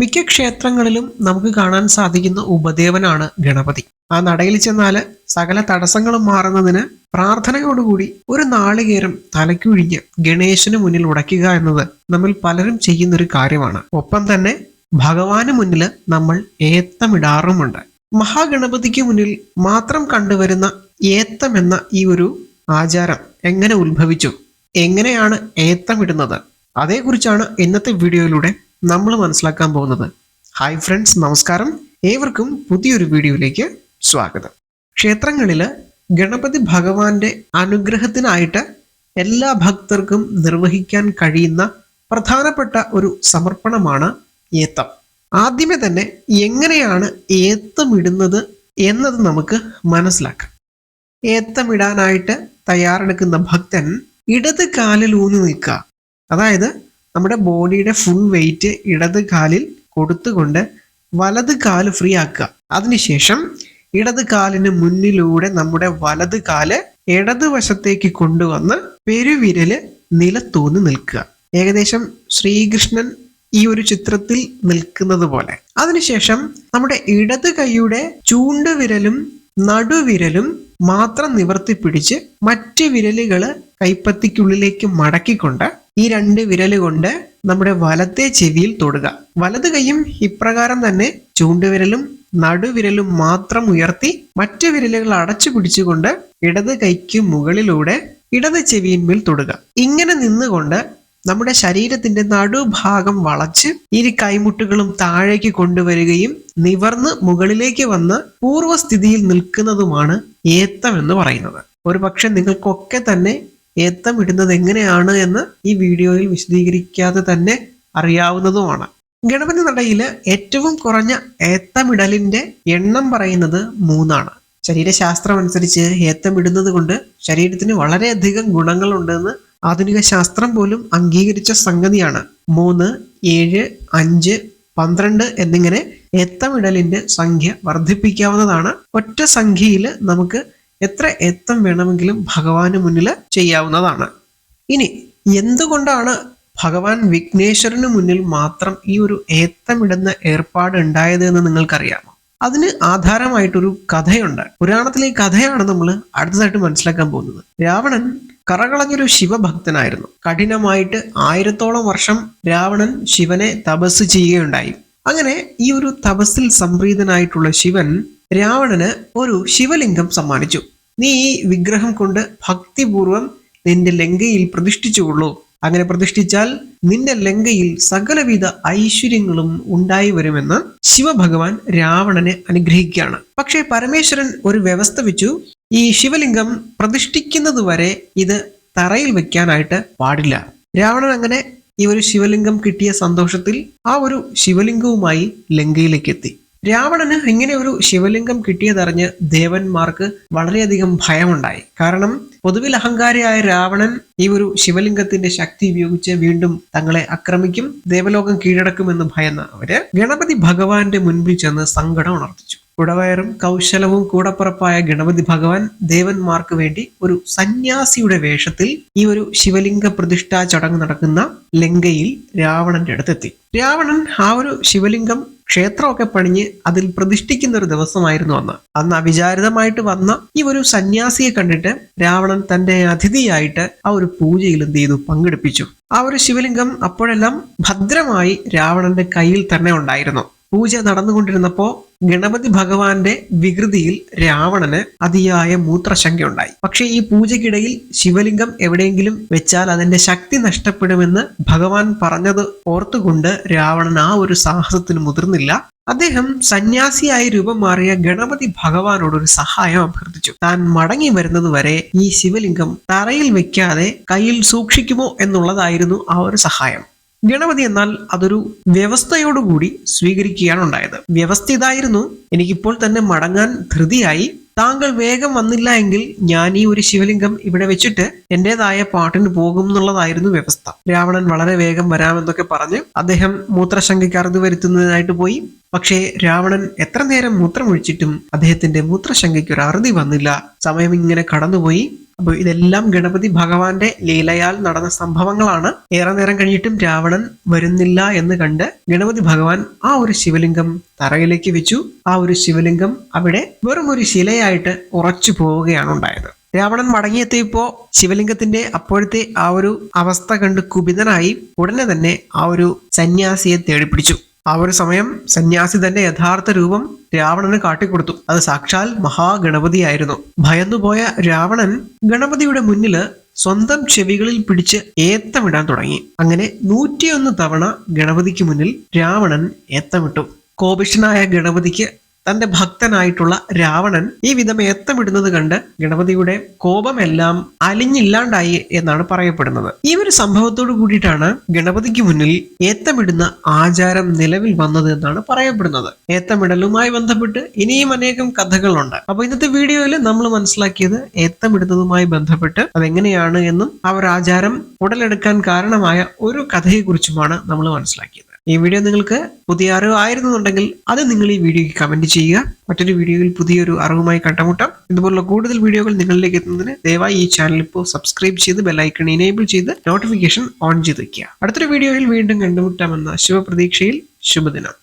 മിക്ക ക്ഷേത്രങ്ങളിലും നമുക്ക് കാണാൻ സാധിക്കുന്ന ഉപദേവനാണ് ഗണപതി. ആ നടയിൽ ചെന്നാൽ സകല തടസ്സങ്ങളും മാറുന്നതിന് പ്രാർത്ഥനയോടുകൂടി ഒരു നാളികേരം തലയ്ക്കുഴിഞ്ഞ് ഗണേശന് മുന്നിൽ ഉടയ്ക്കുക എന്നത് നമ്മൾ പലരും ചെയ്യുന്നൊരു കാര്യമാണ്. ഒപ്പം തന്നെ ഭഗവാന് മുന്നിൽ നമ്മൾ ഏത്തമിടാറുമുണ്ട്. മഹാഗണപതിക്ക് മുന്നിൽ മാത്രം കണ്ടുവരുന്ന ഏത്തം എന്ന ഈ ഒരു ആചാരം എങ്ങനെ ഉത്ഭവിച്ചു? എങ്ങനെയാണ് ഏത്തമിടുന്നത്? അതേക്കുറിച്ചാണ് ഇന്നത്തെ വീഡിയോയിലൂടെ നമ്മൾ മനസ്സിലാക്കാൻ പോകുന്നത്. ഹായ് ഫ്രണ്ട്സ് നമസ്കാരം. ഏവർക്കും പുതിയൊരു വീഡിയോയിലേക്ക് സ്വാഗതം. ക്ഷേത്രങ്ങളിൽ ഗണപതി ഭഗവാന്റെ അനുഗ്രഹത്തിനായിട്ട് എല്ലാ ഭക്തർക്കും നിർവഹിക്കാൻ കഴിയുന്ന പ്രധാനപ്പെട്ട ഒരു സമർപ്പണമാണ് ഏത്തം. ആദ്യമേ തന്നെ എങ്ങനെയാണ് ഏത്തമിടുന്നത് എന്നത് നമുക്ക് മനസ്സിലാക്കാം. ഏത്തമിടാനായിട്ട് തയ്യാറെടുക്കുന്ന ഭക്തൻ ഇടത് കാലിൽ ഊന്നി നിൽക്കുക. അതായത് നമ്മുടെ ബോഡിയുടെ ഫുൾ വെയിറ്റ് ഇടത് കാലിൽ കൊടുത്തുകൊണ്ട് വലത് കാൽ ഫ്രീ ആക്കുക. അതിനുശേഷം ഇടത് കാലിന് മുന്നിലൂടെ നമ്മുടെ വലത് കാൽ ഇടത് വശത്തേക്ക് കൊണ്ടുവന്ന് പെരുവിരൽ നിലത്തൂന്ന് നിൽക്കുക. ഏകദേശം ശ്രീകൃഷ്ണൻ ഈ ഒരു ചിത്രത്തിൽ നിൽക്കുന്നത് പോലെ. അതിനുശേഷം നമ്മുടെ ഇടത് കൈയുടെ ചൂണ്ടുവിരലും നടുവിരലും മാത്രം നിവർത്തി പിടിച്ച് മറ്റ് വിരലുകൾ കൈപ്പത്തിക്കുള്ളിലേക്ക് മടക്കിക്കൊണ്ട് ഈ രണ്ട് വിരൽ കൊണ്ട് നമ്മുടെ വലത്തെ ചെവിയിൽ തൊടുക. വലത് കൈയും ഇപ്രകാരം തന്നെ ചൂണ്ടുവിരലും നടുവിരലും മാത്രം ഉയർത്തി മറ്റു വിരലുകൾ അടച്ചു പിടിച്ചുകൊണ്ട് ഇടത് കൈക്ക് മുകളിലൂടെ ഇടത് ചെവിയിന്മേൽ തൊടുക. ഇങ്ങനെ നിന്നുകൊണ്ട് നമ്മുടെ ശരീരത്തിന്റെ നടുഭാഗം വളച്ച് ഇരു കൈമുട്ടുകളും താഴേക്ക് കൊണ്ടുവരികയും നിവർന്ന് മുകളിലേക്ക് വന്ന് പൂർവസ്ഥിതിയിൽ നിൽക്കുന്നതുമാണ് ഏത്തം എന്ന് പറയുന്നത്. ഒരു പക്ഷെ നിങ്ങൾക്കൊക്കെ തന്നെ ഏത്തം ഇടുന്നത് എങ്ങനെയാണ് എന്ന് ഈ വീഡിയോയിൽ വിശദീകരിക്കാതെ തന്നെ അറിയാവുന്നതുമാണ്. ഗണപതി നടയിൽ ഏറ്റവും കുറഞ്ഞ ഏത്തമിടലിന്റെ എണ്ണം പറയുന്നത് മൂന്നാണ്. ശരീരശാസ്ത്രം അനുസരിച്ച് ഏത്തം ഇടുന്നത് കൊണ്ട് ശരീരത്തിന് വളരെയധികം ഗുണങ്ങളുണ്ടെന്ന് ആധുനിക ശാസ്ത്രം പോലും അംഗീകരിച്ച സംഗതിയാണ്. മൂന്ന് ഏഴ് അഞ്ച് പന്ത്രണ്ട് എന്നിങ്ങനെ ഏത്തമിടലിന്റെ സംഖ്യ വർദ്ധിപ്പിക്കാവുന്നതാണ്. ഒറ്റ സംഖ്യയിൽ നമുക്ക് എത്ര എത്തം വേണമെങ്കിലും ഭഗവാന് മുന്നിൽ ചെയ്യാവുന്നതാണ്. ഇനി എന്തുകൊണ്ടാണ് ഭഗവാൻ വിഘ്നേശ്വരന് മുന്നിൽ മാത്രം ഈ ഒരു ഏത്തമിടുന്ന ഏർപ്പാട് ഉണ്ടായത് എന്ന് നിങ്ങൾക്കറിയാമോ? അതിന് ആധാരമായിട്ടൊരു കഥയുണ്ട്. പുരാണത്തിലെ ഈ കഥയാണ് നമ്മൾ അടുത്തതായിട്ട് മനസ്സിലാക്കാൻ പോകുന്നത്. രാവണൻ കറകളഞ്ഞൊരു ശിവഭക്തനായിരുന്നു. കഠിനമായിട്ട് ആയിരത്തോളം വർഷം രാവണൻ ശിവനെ തപസ് ചെയ്യുകയുണ്ടായി. അങ്ങനെ ഈ ഒരു തപസ്സിൽ സംപ്രീതനായിട്ടുള്ള ശിവൻ രാവണന് ഒരു ശിവലിംഗം സമ്മാനിച്ചു. നീ ഈ വിഗ്രഹം കൊണ്ട് ഭക്തിപൂർവം നിന്റെ ലങ്കയിൽ പ്രതിഷ്ഠിച്ചുകൊള്ളൂ. അങ്ങനെ പ്രതിഷ്ഠിച്ചാൽ നിന്റെ ലങ്കയിൽ സകലവിധ ഐശ്വര്യങ്ങളും ഉണ്ടായി വരുമെന്ന് ശിവഭഗവാൻ രാവണനെ അനുഗ്രഹിക്കുകയാണ്. പക്ഷേ പരമേശ്വരൻ ഒരു വ്യവസ്ഥ വെച്ചു ഈ ശിവലിംഗം പ്രതിഷ്ഠിക്കുന്നത് വരെ ഇത് തറയിൽ വെക്കാനായിട്ട് പാടില്ല. രാവണൻ അങ്ങനെ ഈ ഒരു ശിവലിംഗം കിട്ടിയ സന്തോഷത്തിൽ ആ ഒരു ശിവലിംഗവുമായി ലങ്കയിലേക്ക് എത്തി രാവണന് ഇങ്ങനെ ഒരു ശിവലിംഗം കിട്ടിയതറിഞ്ഞ് ദേവന്മാർക്ക് വളരെയധികം ഭയമുണ്ടായി. കാരണം പൊതുവിൽ അഹങ്കാരിയായ രാവണൻ ഈ ഒരു ശിവലിംഗത്തിന്റെ ശക്തി ഉപയോഗിച്ച് വീണ്ടും തങ്ങളെ ആക്രമിക്കും ദേവലോകം കീഴടക്കുമെന്ന് ഭയന്ന അവർ ഗണപതി ഭഗവാന്റെ മുൻപിൽ ചെന്ന് സങ്കടം ഉണർത്തിച്ചു കുടവയറും കൗശലവും കൂടപ്പുറപ്പായ ഗണപതി ഭഗവാൻ ദേവന്മാർക്ക് വേണ്ടി ഒരു സന്യാസിയുടെ വേഷത്തിൽ ഈ ഒരു ശിവലിംഗ പ്രതിഷ്ഠാ ചടങ്ങ് നടക്കുന്ന ലങ്കയിൽ രാവണന്റെ അടുത്തെത്തി. രാവണൻ ആ ഒരു ശിവലിംഗം ക്ഷേത്രമൊക്കെ പണിഞ്ഞ് അതിൽ പ്രതിഷ്ഠിക്കുന്ന ഒരു ദിവസമായിരുന്നു അന്ന്. അന്ന് അവിചാരിതമായിട്ട് വന്ന ഈ ഒരു സന്യാസിയെ കണ്ടിട്ട് രാവണൻ തന്റെ അതിഥിയായിട്ട് ആ ഒരു പൂജയിൽ എന്ത് ചെയ്തു? പങ്കെടുപ്പിച്ചു. ആ ഒരു ശിവലിംഗം അപ്പോഴെല്ലാം ഭദ്രമായി രാവണന്റെ കയ്യിൽ തന്നെ ഉണ്ടായിരുന്നു. പൂജ നടന്നുകൊണ്ടിരുന്നപ്പോ ഗണപതി ഭഗവാന്റെ വികൃതിയിൽ രാവണന് അതിയായ മൂത്രശങ്കയുണ്ടായി. പക്ഷേ ഈ പൂജയ്ക്കിടയിൽ ശിവലിംഗം എവിടെയെങ്കിലും വെച്ചാൽ അതിന്റെ ശക്തി നഷ്ടപ്പെടുമെന്ന് ഭഗവാൻ പറഞ്ഞത് ഓർത്തുകൊണ്ട് രാവണൻ ആ ഒരു സാഹസത്തിന് മുതിർന്നില്ല. അദ്ദേഹം സന്യാസിയായി രൂപം മാറിയ ഗണപതി ഭഗവാനോട് ഒരു സഹായം അഭ്യർത്ഥിച്ചു. താൻ മടങ്ങി വരുന്നത് വരെ ഈ ശിവലിംഗം തറയിൽ വെക്കാതെ കയ്യിൽ സൂക്ഷിക്കുമോ എന്നുള്ളതായിരുന്നു ആ ഒരു സഹായം. ഗണപതി എന്നാൽ അതൊരു വ്യവസ്ഥയോടുകൂടി സ്വീകരിക്കുകയാണ് ഉണ്ടായത്. വ്യവസ്ഥ ഇതായിരുന്നു എനിക്കിപ്പോൾ തന്നെ മടങ്ങാൻ ധൃതിയായി. താങ്കൾ വേഗം വന്നില്ല എങ്കിൽ ഞാൻ ഈ ഒരു ശിവലിംഗം ഇവിടെ വെച്ചിട്ട് എന്റേതായ പാട്ടിന് പോകും എന്നുള്ളതായിരുന്നു വ്യവസ്ഥ. രാവണൻ വളരെ വേഗം വരാമെന്നൊക്കെ പറഞ്ഞ് അദ്ദേഹം മൂത്രശങ്കയ്ക്ക് അറുതി വരുത്തുന്നതിനായിട്ട് പോയി. പക്ഷേ രാവണൻ എത്ര നേരം മൂത്രമൊഴിച്ചിട്ടും അദ്ദേഹത്തിന്റെ മൂത്രശങ്കയ്ക്ക് ഒരു അറുതി വന്നില്ല. സമയം ഇങ്ങനെ കടന്നുപോയി. അപ്പോൾ ഇതെല്ലാം ഗണപതി ഭഗവാന്റെ ലീലയാൽ നടന്ന സംഭവങ്ങളാണ്. ഏറെ നേരം കഴിഞ്ഞിട്ടും രാവണൻ വരുന്നില്ല എന്ന് കണ്ട് ഗണപതി ഭഗവാൻ ആ ഒരു ശിവലിംഗം തറയിലേക്ക് വെച്ചു. ആ ഒരു ശിവലിംഗം അവിടെ വെറും ഒരു ശിലയായിട്ട് ഉറച്ചു പോവുകയാണ് ഉണ്ടായത്. രാവണൻ മടങ്ങിയെത്തിയപ്പോ ശിവലിംഗത്തിന്റെ അപ്പോഴത്തെ ആ ഒരു അവസ്ഥ കണ്ട് കുപിതനായി ഉടനെ തന്നെ ആ ഒരു സന്യാസിയെ തേടിപ്പിടിച്ചു. ആ ഒരു സമയം സന്യാസി തന്റെ യഥാർത്ഥ രൂപം രാവണന് കാട്ടിക്കൊടുത്തു. അത് സാക്ഷാൽ മഹാഗണപതിയായിരുന്നു. ഭയന്നുപോയ രാവണൻ ഗണപതിയുടെ മുന്നിൽ സ്വന്തം ചെവികളിൽ പിടിച്ച് ഏത്തമിടാൻ തുടങ്ങി. അങ്ങനെ നൂറ്റിയൊന്ന് തവണ ഗണപതിക്ക് മുന്നിൽ രാവണൻ ഏത്തമിട്ടു. കോപിഷ്ഠനായ ഗണപതിക്ക് തന്റെ ഭക്തനായിട്ടുള്ള രാവണൻ ഈ വിധം ഏത്തമിടുന്നത് കണ്ട് ഗണപതിയുടെ കോപമെല്ലാം അലിഞ്ഞില്ലാണ്ടായി എന്നാണ് പറയപ്പെടുന്നത്. ഈ ഒരു സംഭവത്തോട് കൂടിയിട്ടാണ് ഗണപതിക്ക് മുന്നിൽ ഏത്തമിടുന്ന ആചാരം നിലവിൽ വന്നത് എന്നാണ് പറയപ്പെടുന്നത്. ഏത്തമിടലുമായി ബന്ധപ്പെട്ട് ഇനിയും അനേകം കഥകളുണ്ട്. അപ്പൊ ഇന്നത്തെ വീഡിയോയിൽ നമ്മൾ മനസ്സിലാക്കിയത് ഏത്തമിടുന്നതുമായി ബന്ധപ്പെട്ട് അതെങ്ങനെയാണ് എന്നും ഒരു ആചാരം ഉടലെടുക്കാൻ കാരണമായ ഒരു കഥയെക്കുറിച്ചുമാണ് നമ്മൾ മനസ്സിലാക്കിയത്. ഈ വീഡിയോ നിങ്ങൾക്ക് പുതിയ അറിവ് ആയിരുന്നുണ്ടെങ്കിൽ അത് നിങ്ങൾ ഈ വീഡിയോയ്ക്ക് കമന്റ് ചെയ്യുക. മറ്റൊരു വീഡിയോയിൽ പുതിയൊരു അറിവുമായി കണ്ടുമുട്ടാം. ഇതുപോലുള്ള കൂടുതൽ വീഡിയോകൾ നിങ്ങളിലേക്ക് എത്തുന്നതിന് ദയവായി ഈ ചാനൽ ഇപ്പോൾ സബ്സ്ക്രൈബ് ചെയ്ത് ബെല്ലൈക്കൺ ഇനേബിൾ ചെയ്ത് നോട്ടിഫിക്കേഷൻ ഓൺ ചെയ്ത് വയ്ക്കുക അടുത്തൊരു വീഡിയോയിൽ വീണ്ടും കണ്ടുമുട്ടാമെന്ന ശുഭപ്രതീക്ഷയിൽ ശുഭദിനം.